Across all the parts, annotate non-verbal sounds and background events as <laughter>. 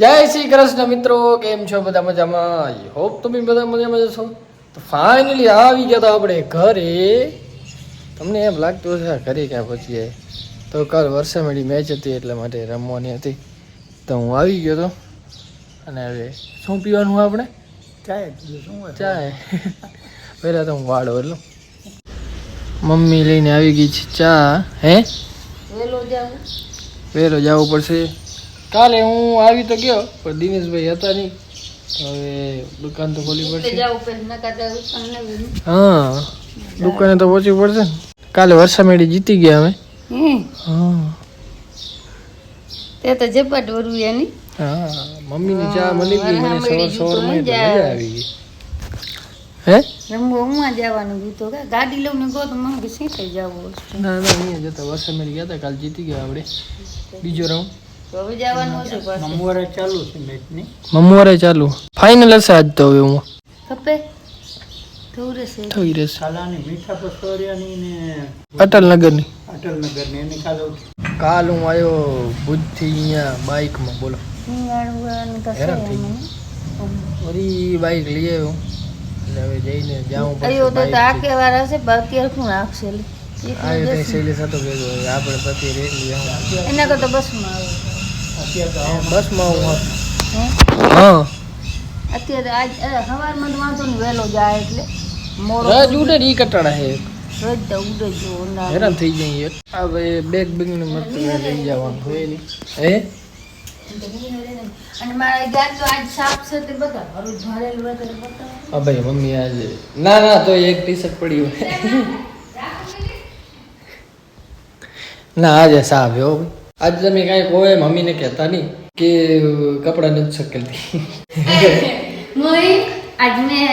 જય શ્રી કૃષ્ણ મિત્રો કેમ છો બધા મજામાં? આઈ હોપ તમે બધા મજામાં છો. તો ફાઇનલી આવી ગયા તો આપણે ઘરે. તમને એમ લાગતું હશે ઘરે ક્યાં પહોંચીએ? તો કાલ વરસામેડી મેચ હતી એટલા માટે રમવાની હતી. તો હું આવી ગયો તો. અને હવે શું પીવાનું આપણે? ચાય શું? ચાય. પહેલાં તો હું વાળો એટલે. મમ્મી લઈને આવી ગઈ છે ચા. હે? વહેલો જવું પડશે. કાલે હું આવી તો ગયો પણ દિનેશભાઈ હતા નહીં. હવે દુકાન તો ખોલી પડશે. હા દુકાને તો પહોંચવી પડશે કાલે મેળી જીતી ગયા અમે. તે તો ઝપાટ વરવું એની હા મમ્મીની ચા મળી ગઈ મને સવાર સવારમાં મજા આવી ગઈ. હે? રમવા હું જવાનું ગીતો કે ગાડી લઉં ને ગો તો મમ્મી સીટે જવું ના ના અહીંયા જતા વરસામેડી ગયા હતા કાલ જીતી ગયા આપણે. બીજો રાઉન્ડ તો હવે જવાનું હશે પાછું. મમવારે ચાલુ ફાઇનલ હશે આજ તો હવે હું. થઈ રહેશે. અટલનગરની. કાલે હું આવ્યો ભુજથી અહીંયા બાઇકમાં બોલો. હેરાન બાઇક લઈ આવ્યો. એટલે હવે જઈને જાઉં અયો પડશે આકે વાર હશે પણ શું રાખશે આપણે પતિ રેલી એના કરતા બસમાં આવે. બસમાં હું હોત. હા અત્યારે આજ સવારમાં વાંધો ને વહેલો જાય એટલે મોડો રજ ઉડે ઈ કટાડા હે રજ તો ઉડે જો. હેરાન થઈ જાય એક. આ બેગ બેગ ને મત લઈ જવાનું હોય નહીં હે અને મારા ગાત તો આજ સાફ છે તે બધા હરું ભરેલું હોય તો બતાવો. હા ભાઈ મમ્મી આજે ના ના તો એક ટી શર્ટ પડી હોય ના આજે સાફ હો ભાઈ. આજ તમે કાંઈ કોઈ મમ્મીને કહેતા નહીં કે કપડાં નથી સકેલતી મોઈ, <laughs> આજ મેં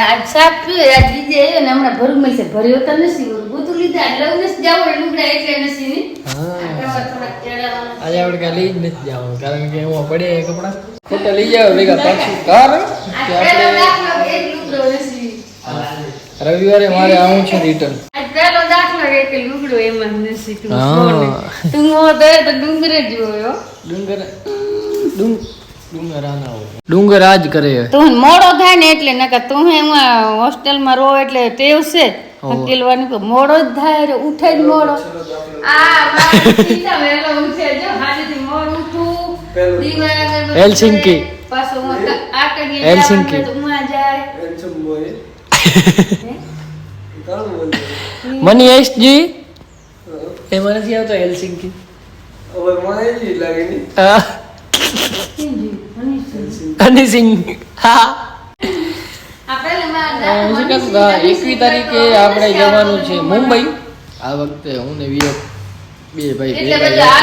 આજ સાફ આજ લીધે આવ્યો ને હમણાં ભરું મળશે ભર્યો તો નથી બધું લીધા જ જાવ લુગડા એટલે નથી ને. હા. આજે આપણે કાલે લઈ જ નથી જવાનું કારણ કે એમાં પડે કપડાં ખોટા લઈ જાવ ભેગા પાછું. કાર કે આપણે. રવિવારે મારે આવું છે રિટર્ન આજ પહેલો દાખલો એક લુગડો એમાં હા. સોને. તું ડુંગર જ જોયો ડુંગર ડુંગર ડુંગર આજ કરે. તું મોડો થાય ને એટલે નકર તું એમાં હોસ્ટેલમાં રહો એટલે ટેવ છે. હોવે. મોડો જ થાય રે ઉઠે જ મોડો. આ સીધા વહેલો ઉઠે જો હાજેથી મોડું ઉઠું. દીવા આગળ બધું હેલસિંકી. પાછું હેલસિંકી. જાય. મની એસજી એમાં નથી આવતો હેલસિંકી હા. હા. એકવી તારીખે આપણે જવાનું છે મુંબઈ. આ વખતે હું ને વિવેક બે ભાઈ એટલે ઠેલાય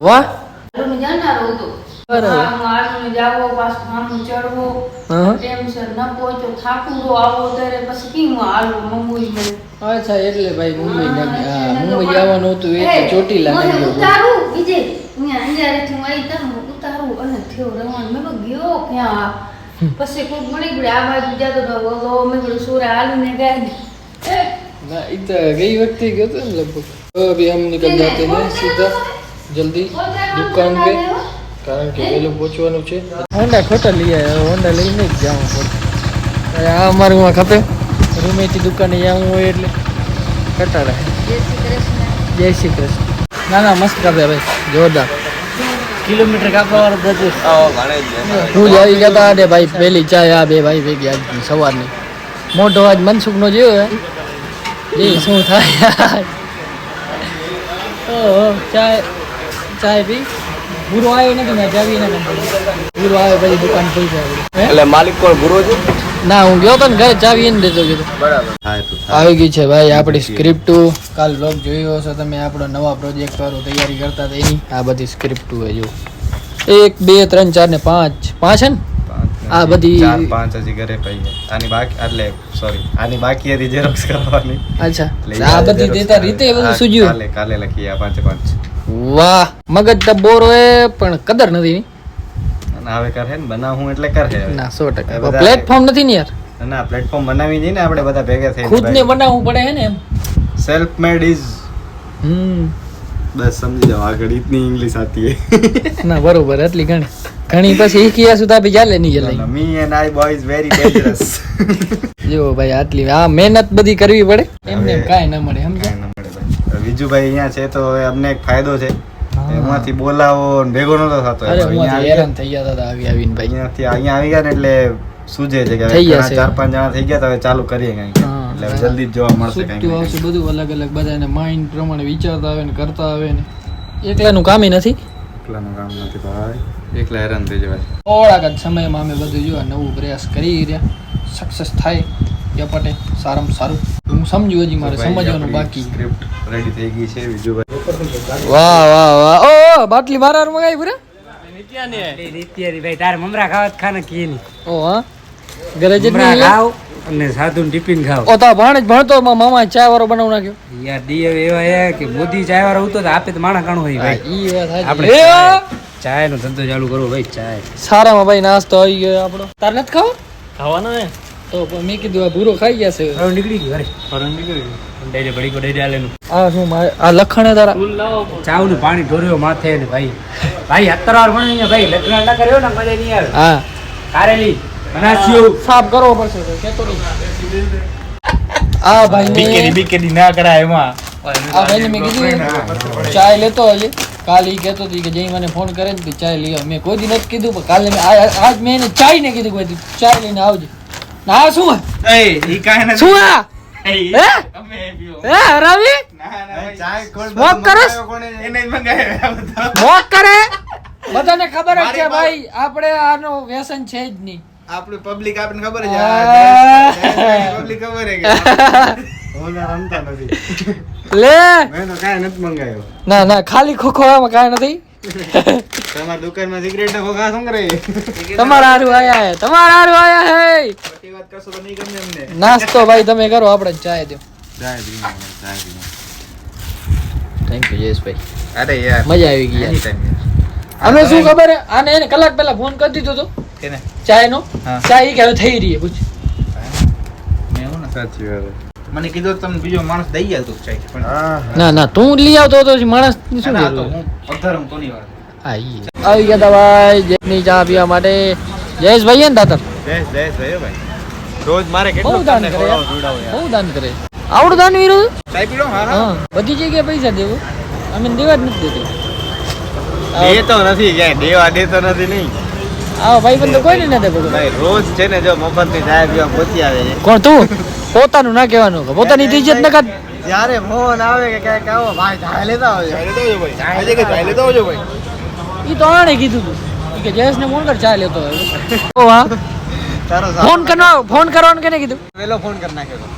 વાહ. હતો. બરાબર. આમ હાલું જાવો પાછું આમ ચડવો હા. ટેન્શન ન પહોંચો થાકુરો આવો ત્યારે પછી કેમ હાલવું મુંબઈ ગયો અચ્છા એટલે ભાઈ મુંબઈ ના ગયા હા, મુંબઈ જવાનું હતું એટલે ચોટીલા ના ગયો ઉતારું વિજય અહીંયા અંજારેથી હું આવી તા હું ઉતારું અને થયો રવાન મેં કહ્યું, ગયો ક્યાં પછી કોક મળી ગયું આ બાજુ જતો તો વગો મેં કીધું સુરા હાલુ ને ગાય ના ઈ તો ગઈ વખતે ગયો તો ને લગભગ તો અભી हम निकल जाते हैं सीधा जल्दी दुकान पे કારણ કે વહેલું પહોંચવાનું છે. હોન્ડા ખોટા લઈ આવ્યા હોન્ડા લઈને જ જવું પડે આ અમારું માં ખપે રૂમેથી દુકાને જવું હોય એટલે કટાડા જય શ્રી કૃષ્ણ. ના ના મસ્ત કાપે ભાઈ જોરદાર. કિલોમીટર કાપવા વાળો બધું હું જ આવી ગયા હતા ભાઈ પહેલી ચાય આ બે ભાઈ ભેગી આજ સવારની. મોટો આજ મનસુખનો હે. એ શું થાય? ઓહો ચાય ચાય પી. પૂરો આવ્યો નથી મેં જાવી એને પૂરો આવ્યો પછી દુકાન ખુલી જાય એટલે માલિક કોણ ગુરુ છે? ના હું ગયો તો ને ઘરે ચાવી એને દેતો ગયો બરાબર. આવી ગઈ છે ભાઈ આપણી સ્ક્રિપ્ટ કાલ બ્લોગ જોયો હશે તમે આપણો નવા પ્રોજેક્ટ વાળો તૈયારી કરતા હતા એની. આ બધી સ્ક્રિપ્ટ હોય જો એક બે ત્રણ ચાર ને પાંચ. પાંચ છે ને? આ બધી- ચાર પાંચ હજી ઘરે પડી છે. આની બાકી એટલે સોરી આની બાકી હતી ઝેરોક્સ કરવાની. અચ્છા. આ બધી દેતા રીતે બધું સુજ્યું કાલે કાલે લખી આ પાંચે પાંચ. વાહ મગજ તો બોર હોય પણ કદર નથી ની. અને હવે કરે ને બનાવું એટલે કરે ના સો ટકા. એ બધા- પ્લેટફોર્મ નથી ને યાર. ના પ્લેટફોર્મ બનાવી જઈને આપણે બધા ભેગા ખુદ ને બનાવવું પડે હે ને એમ. સેલ્ફ મેડ ઇઝ હમ. બસ સમજી જાવ આગળ ઇતની ઇંગ્લિશ આતી હે ના બરોબર એટલી ઘણી. ઘણી પછી કિયા સુધા બી ચાલે નહીં ચાલે me and I boys very dangerous જો ભાઈ આટલી આ મહેનત બધી કરવી પડે. એમને એમ કાંઈ ન મળે સમજો કાંઈ ન મળે ભાઈ. વિજુભાઈ અહીંયા છે તો હવે અમને એક ફાયદો છે. એમાંથી બોલાવો ભેગો નતો થતો અરે. હું હેરાન થઈ ગયા હતા આવી આવીને ભાઈ. અહીંયાથી અહીંયા આવી ગયા ને એટલે સૂજે છે કે. ચાર પાંચ જણા થઈ ગયા તો હવે ચાલુ કરીએ કંઈક એટલે જલ્દી જોવા મળશે આવશે બધું અલગ અલગ બધાને માઇન્ડ પ્રમાણે વિચારતા આવે ને કરતા આવે ને. એકલાનું કામ નથી. એકલાનું કામ નથી ભાઈ. એકલા હેરાન થઈ જવાય. થોડાક જ સમયમાં અમે બધું જો નવું પ્રયાસ કરી રહ્યા. સક્સેસ થાય ઝપટે સારામાં સારું. હું સમજુ હજી મારે સમજવાનું બાકી. સ્ક્રિપ્ટ રેડી થઈ ગઈ છે વિજુભાઈ વાહ વાહ વાહ. ઓ બાટલી મારા મગાવી પૂરા રીતિયારી ભાઈ તારે મમરા ખાવા ખાને કીની નહીં ઓ હા. ઘરે જ મમરા ખાવ. અને સાધુ ટિફિન ખાવ. ઓ તો ભાણે જ ભણતો મામા ચા વાળો બનાવ નાખ્યો. યાર હવે એવા હે કે મોદી ચા વાળો ઉતો તો આપે તો માણા કાણો હોય ભાઈ. ઈ વાત. આપણે એ, ચાય- નો ધંધો ચાલુ કરવો ભાઈ ચાય. સારામાં ભાઈ નાસ્તો આવી ગયો આપણો. તાર નથી ખાવો? ખાવાનો હે. તો પણ મેં કીધું આ ભૂરો ખાઈ ગયા છે. હવે નીકળી ગયું અરે. ડેડે પડી ગયો. ડેડે આલેનું આ શું મારે? આ લખણ તારા. ચાવનું પાણી. ઢોર્યો માથે ને ભાઈ. ભાઈ અત્તર વાર ભણે ભાઈ. લગ્ન ના કર્યો ને મજા નહીં આવે. હા. કારેલી. સાફ કરવો પડશે કેતો આ ભાઈ બીકેડી ના કરાય એમાં. આ ભાઈને મેં કીધું ચાય લેતો હજી. કાલે ઈ કહેતો હતી કે જઈ મને ફોન કરે ને ચાય લઈ મેં કોઈ દી નથી કીધું પણ કાલે આજ મેં એને ચાય ને કીધું કે ચાય લઈને આવજે. ના શું કરસ? સ્મોક કરે? બધાને ખબર જ છે ભાઈ આપણે આનો વ્યસન છે જ નહીં. આપણું પબ્લિક આપણને ખબર છે. પબ્લિક ખબર છે રમતા નથી. લે! મેં તો કાંઈ નથી મંગાવ્યો. ના ના ખાલી ખોખો આમાં કાંઈ નથી. તમારી દુકાનમાં સિગરેટ ને ખોખા શું કરે? તમારા હારું આયા હે તમારા હારું આયા હે! ખોટી વાત કરશો તો નહીં ગમે અમને નાસ્તો ભાઈ તમે કરો આપણે ચાય દો થેન્ક યુ યશભાઈ અરે યાર મજા આવી ગઈ યાર. અમે શું ખબર હે? આને એને કલાક પહેલા ફોન કરી દીધો તો. કેને? ચાય નો હા. ચાય ઈ કે હવે થઈ રહી છે પૂછ. સાચી વાત મને કીધું તો તમને બીજો માણસ દઈ આવતો ચાય પણ. ના ના તું લઈ આવતો તો પછી માણસ શું ના, તો હું પધારું તો નહીં વાર આવી ગયા તા ભાઈ જેની ચા પીવા માટે. જયેશભાઈ હે ને દાતર? ભાઈ રોજ મારે કેટલું દાન કરે યાર. ખવડાવો, પીવડાવો યાર. બહુ દાન કરે. આવડું દાન વીરું? ચાય પીડો હા હા. હા બધી જગ્યાએ પૈસા દેવું. અમે દેવા જ નથી દેતો. દેતો નથી ક્યાંય દેવા દેતો નથી નહીં. આવો ભાઈ બંધ કોઈ ને દે બધું. ભાઈ રોજ છે ને જો મફતની ચાય પીવા પહોંચી આવે છે. કોણ તું? પોતાનું ના કહેવાનું કે પોતાની ઇજ્જત ન કર. જ્યારે ફોન આવે કે ક્યાંક આવો ભાઈ ચાય લેતા આવજો. ચાય લેતા આવજો ભાઈ. કે ચાય લેતો આવજો ભાઈ. ઈ તો આણે કીધું તું. કે જયેશ ને ફોન કર ચા લેતો હોય. ઓ હા. તારો ફોન કરવા ફોન કરવાનું કેને કીધું? વેલો ફોન કરી નાખ્યો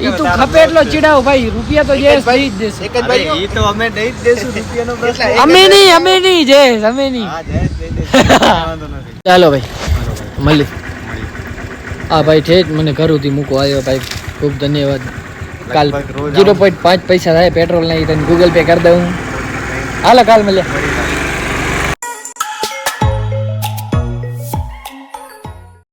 ઈ તું ખપે એટલો ચીડાવ ભાઈ રૂપિયા તો જયેશ દઈ જ દેશે. એક જ ભાઈ ઈ તો અમે દઈ જ દેશું રૂપિયાનો પ્રશ્ન. અમે નહીં અમે નહીં જયેશ અમે નહીં. હા જય દઈ દેશું <laughs> વાંધો નથી. ચાલો ભાઈ મળી. હા ભાઈ ઠેઠ મને ઘરુંથી મૂકો. આવ્યો ભાઈ ખૂબ ધન્યવાદ. કાલ જીરો પોઈન્ટ પાંચ પૈસા થાય પેટ્રોલ નહીં તને ગૂગલ પે કરી દઉં. હાલો કાલ મળ્યા